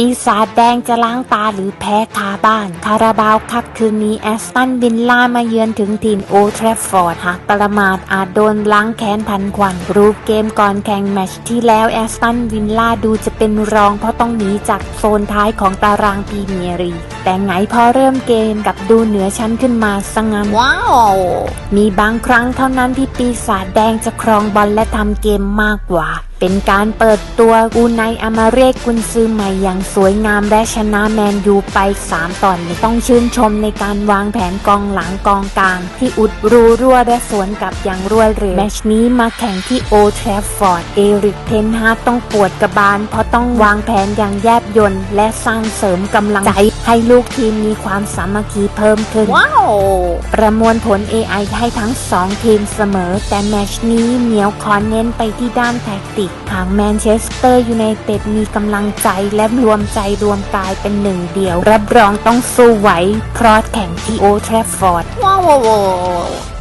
ปีศาจแดงจะล้างตาหรือแพ้คาบ้าน คาราบาวครับคืนนี้แอสตันวินล่ามาเยือนถึงถิ่นโอลด์แทรฟฟอร์ดหากประมาทอาจโดนล้างแค้นพันควัน รูปเกมก่อนแข่งแมตช์ที่แล้วแอสตันวินล่าดูจะเป็นรองเพราะต้องหนีจากโซนท้ายของตารางพรีเมียร์ลีกแต่ไงพอเริ่มเกมกลับดูเหนือชั้นขึ้นมาสงันว้าว มีบางครั้งเท่านั้นที่ปีศาจแดงจะครองบอลและทำเกมมากกว่า เป็นการเปิดตัวอูไนอามาเรกกุนซือใหม่อย่างสวยงามและชนะแมนยูไป 3 ต่อหนึ่งต้องชื่นชมในการวางแผนกองหลังกองกลาง ที่อุดรูรั่วและสวนกลับอย่างรวดเร็วแมตชนี้มาแข่งที่โอลด์แทรฟฟอร์ด เอริกเทนฮาร์ตต้องปวดกระบาล เพราะต้องวางแผนอย่างแยบยลและสร้างเสริมกำลังใจ ให้ลูกทีมมีความสามัคคีเพิ่มขึ้น ว้าว ประมวลผล AI ให้ทั้ง 2 ทีมเสมอ แต่แมตชนี้เหนียวคอนเน้นไปที่ด้านแทคติกทางแมนเชสเตอร์ยูไนเต็ดมีกำลังใจและรวมใจรวมกายเป็นหนึ่งเดียว รับรองต้องสู้ไหว เพราะแข่งที่โอลด์แทรฟฟอร์ดว้าว